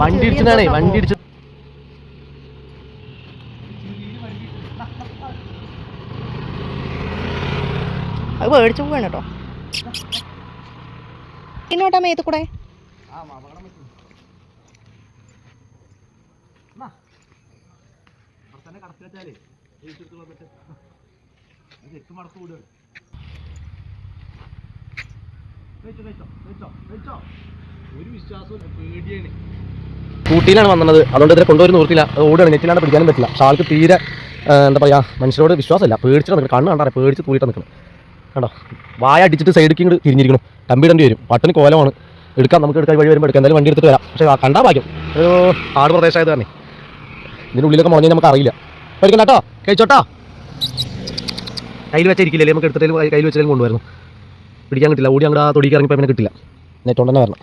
വണ്ടി ഇടിച്ചതാണേ വണ്ടി ഇടിച്ചു അത് മേടിച്ചു പോവാണ് കേട്ടോ. ഇന്നോട്ടാ മേത്ത് കൂടെ. വെച്ചോ വെച്ചോ പേടിയാണ് ഊട്ടിയിലാണ് വന്നത്. അതുകൊണ്ട് ഇതിനെ കൊണ്ടുവരുന്ന നിർത്തില്ല ഓടുകയാണ്. നെറ്റിലാണ് പിടിക്കാനും പറ്റില്ല. പക്ഷേ ആൾക്ക് തീരെ എന്താ പറയുക മനുഷ്യരോട് വിശ്വാസമില്ല. പേടിച്ചിട്ട് നിൽക്കണം കണ്ണ് കണ്ടാറേ പേടിച്ച് തൂയിട്ട് നിൽക്കണം കണ്ടോ? വായ അടിച്ചിട്ട് സൈഡിലേക്ക് ഇങ്ങോട്ട് തിരിഞ്ഞിരിക്കണം. കമ്പിടേണ്ടി വരും. പട്ടിന് കോലമാണ്. എടുക്കാം. നമുക്ക് എടുക്കാൻ വഴി വരുമ്പോൾ എടുക്കാം. എന്തായാലും വണ്ടി എടുത്തിട്ട് വരാം. പക്ഷേ കണ്ടാ ഭാഗ്യം. ഒരു കാട് പ്രദേശമായത് തന്നെ. ഇതിനുള്ളിലൊക്കെ മുളഞ്ഞ് നമുക്ക് അറിയില്ല. കഴിക്കണ്ട കേട്ടോ. കഴിച്ചോട്ടോ. കയ്യിൽ വെച്ചിരിക്കില്ലേ? നമുക്ക് എടുത്തിട്ട് കയ്യിൽ വെച്ചാലും കൊണ്ടുവരുന്നു. പിടിക്കാൻ കിട്ടില്ല. ഓടി അങ്ങോട്ട് ആ തൊടിക്ക് പിന്നെ കിട്ടില്ല. നെറ്റോണ്ട് തന്നെ വരണം.